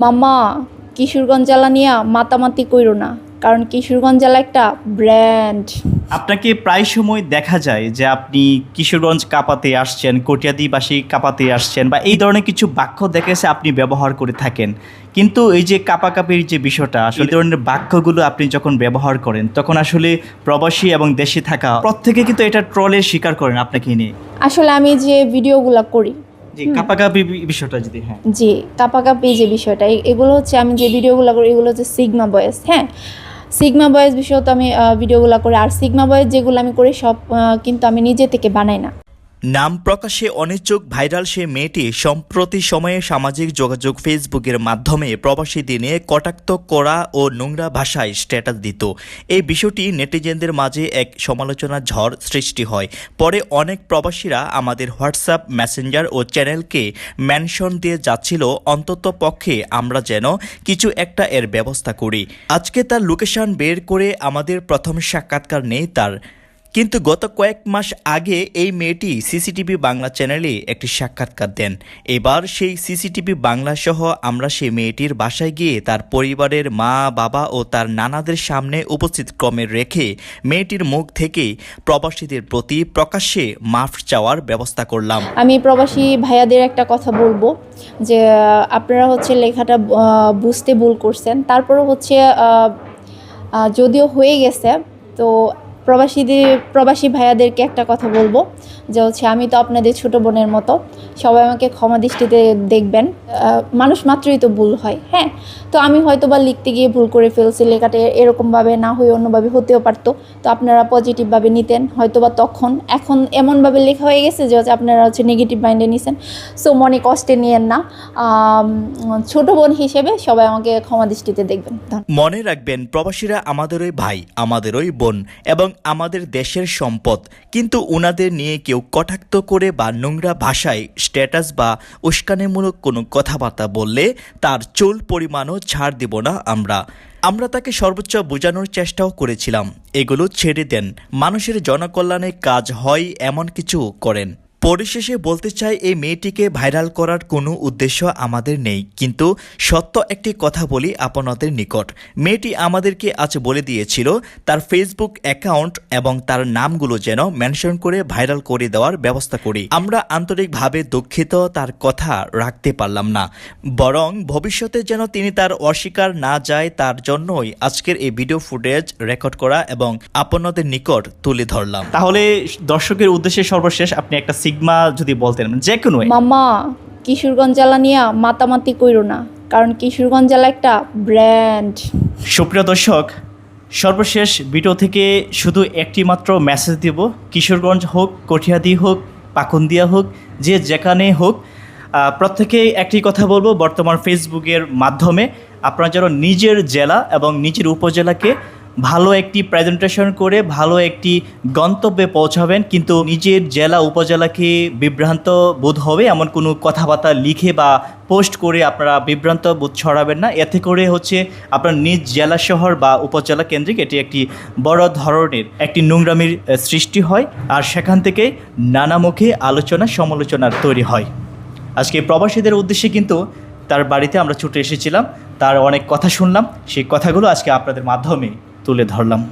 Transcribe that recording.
মামা কিশোরগঞ্জ জেলা নিয়ে মাতামাতি কইরো না কারণ কিশোরগঞ্জ জেলা একটা ব্র্যান্ড আপনাকে প্রায় সময় দেখা যায় যে আপনি কিশোরগঞ্জ কাপাতে আসছেন কটিয়াদিবাসী কাপাতে আসছেন বা এই ধরনের কিছু বাক্য দেখেছে আপনি ব্যবহার করে থাকেন। কিন্তু এই যে কাপাকাপির যে বিষয়টা আসলে এই ধরনের বাক্যগুলো আপনি যখন ব্যবহার করেন তখন আসলে প্রবাসী এবং দেশে থাকা প্রত্যেকে কিন্তু এটা ট্রলের শিকার করেন আপনাকে নিয়ে। আসলে আমি যে ভিডিওগুলো করি যে কাপাকাপি বিষয়টা যদি হ্যাঁ। যে কাপাকাপি যে বিষয়টা এগুলো হচ্ছে আমি যে ভিডিওগুলো করি এগুলো হচ্ছে সিগমা বয়েস হ্যাঁ। সিগমা বয়েস বিষয় তো আমি ভিডিওগুলো করি আর সিগমা বয়েস যেগুলো আমি করি সব কিন্তু আমি নিজে থেকে বানাই না। নাম প্রকাশে অনিচ্ছুক ভাইরাল সে মেয়েটি সম্প্রতি সময়ে সামাজিক যোগাযোগ ফেসবুকের মাধ্যমে প্রবাসী দিনে কটাক্ত করা ও নোংরা ভাষায় স্ট্যাটাস দিত। এই বিষয়টি নেটিজেনদের মাঝে এক সমালোচনার ঝড় সৃষ্টি হয়। পরে অনেক প্রবাসীরা আমাদের হোয়াটসঅ্যাপ, মেসেঞ্জার ও চ্যানেলকে ম্যানশন দিয়ে যাচ্ছিল, অন্তত পক্ষে আমরা যেন কিছু একটা এর ব্যবস্থা করি। আজকে তার লোকেশন বের করে আমাদের প্রথম সাক্ষাৎকার নেই তার। কিন্তু গত কয়েক মাস আগে এই মেয়েটি সিসিটিভি বাংলা চ্যানেলে একটি সাক্ষাৎকার দেন। এবার সেই সিসিটিভি বাংলা সহ আমরা সেই মেয়েটির বাসায় গিয়ে তার পরিবারের মা, বাবা ও তার নানাদের সামনে উপস্থিত ক্রমে রেখে মেয়েটির মুখ থেকে প্রবাসীদের প্রতি প্রকাশ্যে মাফ চাওয়ার ব্যবস্থা করলাম। আমি প্রবাসী ভাইয়াদের একটা কথা বলব যে, আপনারা হচ্ছে লেখাটা বুঝতে ভুল করছেন। তারপরে হচ্ছে যদিও হয়ে গেছে, তো প্রবাসীদের, প্রবাসী ভাইয়াদেরকে একটা কথা বলব, যে হচ্ছে আমি তো আপনাদের ছোট বোনের মতো, সবাই আমাকে ক্ষমা দৃষ্টিতে দেখবেন। মানুষ মাত্রই তো ভুল হয় হ্যাঁ? তো আমি হয়তো বা লিখতে গিয়ে ভুল করে ফেলছি, লেখাটা এরকমভাবে না হয়ে অন্যভাবে হতেও পারতো। তো আপনারা পজিটিভভাবে নিতেন হয়তো বা তখন। এখন এমনভাবে লেখা হয়ে গেছে যে হচ্ছে আপনারা হচ্ছে নেগেটিভ মাইন্ডে নিছেন। সো মনে কষ্টে নিয়েন না। ছোট বোন হিসেবে সবাই আমাকে ক্ষমা দৃষ্টিতে দেখবেন। মনে রাখবেন, প্রবাসীরা আমাদেরই ভাই, আমাদেরই বোন এবং আমাদের দেশের সম্পদ, কিন্তু ওনাদের নিয়ে কেউ কটাক্ত করে বা নোংরা ভাষায় স্ট্যাটাস বা উস্কানিমূলক কোনো কথাবার্তা বললে তার চুল পরিমাণও ছাড় দেব না আমরা। আমরা তাকে সর্বোচ্চ বোঝানোর চেষ্টাও করেছিলাম। এগুলো ছেড়ে দেন। মানুষের জনকল্যাণে কাজ হয়, এমন কিছু করেন। পরিশেষে বলতে চাই, এই মেয়েটিকে ভাইরাল করার কোনো উদ্দেশ্য আমাদের নেই। কিন্তু সত্য একটি কথা বলি আপনাদের নিকট। মেয়েটি আমাদেরকে আজ বলে দিয়েছিল, তার ফেসবুক অ্যাকাউন্ট এবং তার নামগুলো যেন মেনশন করে ভাইরাল করে দেওয়ার ব্যবস্থা করি। আমরা আন্তরিকভাবে দুঃখিত, তার কথা রাখতে পারলাম না। বরং ভবিষ্যতে যেন তিনি তার অস্বীকার না যায়, তার জন্যই আজকের এই ভিডিও ফুটেজ রেকর্ড করা এবং আপনাদের নিকট তুলে ধরলাম। তাহলে দর্শকের উদ্দেশ্যে সর্বশেষ আপনি একটা সিগমা যদি বলতেন যে কোনো মামা কিশোরগঞ্জ জেলা নিয়ে মাতামাতি কইরো না কারণ কিশোরগঞ্জ জেলা একটা ব্র্যান্ড সুপ্রিয় দর্শক সর্বশেষ ভিডিও থেকে শুধু একটি মাত্র মেসেজ দিব। কিশোরগঞ্জ হোক কঠিয়াদি হোক পাকুন্দিয়া হোক যে যেখানে হোক প্রত্যেকেই একটি কথা বলব বর্তমান ফেসবুকের মাধ্যমে। আপনারা যেন নিজের জেলা এবং নিজের উপজেলাকে ভালো একটি প্রেজেন্টেশন করে ভালো একটি গন্তব্যে পৌঁছাবেন, কিন্তু নিজের জেলা উপজেলাকে বিভ্রান্ত বোধ হবে এমন কোনো কথাবার্তা লিখে বা পোস্ট করে আপনারা বিভ্রান্ত বোধ ছড়াবেন না। এতে করে হচ্ছে আপনার নিজ জেলা শহর বা উপজেলা কেন্দ্রিক এটি একটি বড় ধরনের একটি নোংরামির সৃষ্টি হয় আর সেখান থেকে নানামুখী আলোচনা সমালোচনার তৈরি হয়। আজকে প্রবাসীদের উদ্দেশ্যে কিন্তু তার বাড়িতে আমরা ছুটে এসেছিলাম, তার অনেক কথা শুনলাম, সেই কথাগুলো আজকে আপনাদের মাধ্যমে তুলে ধরলাম।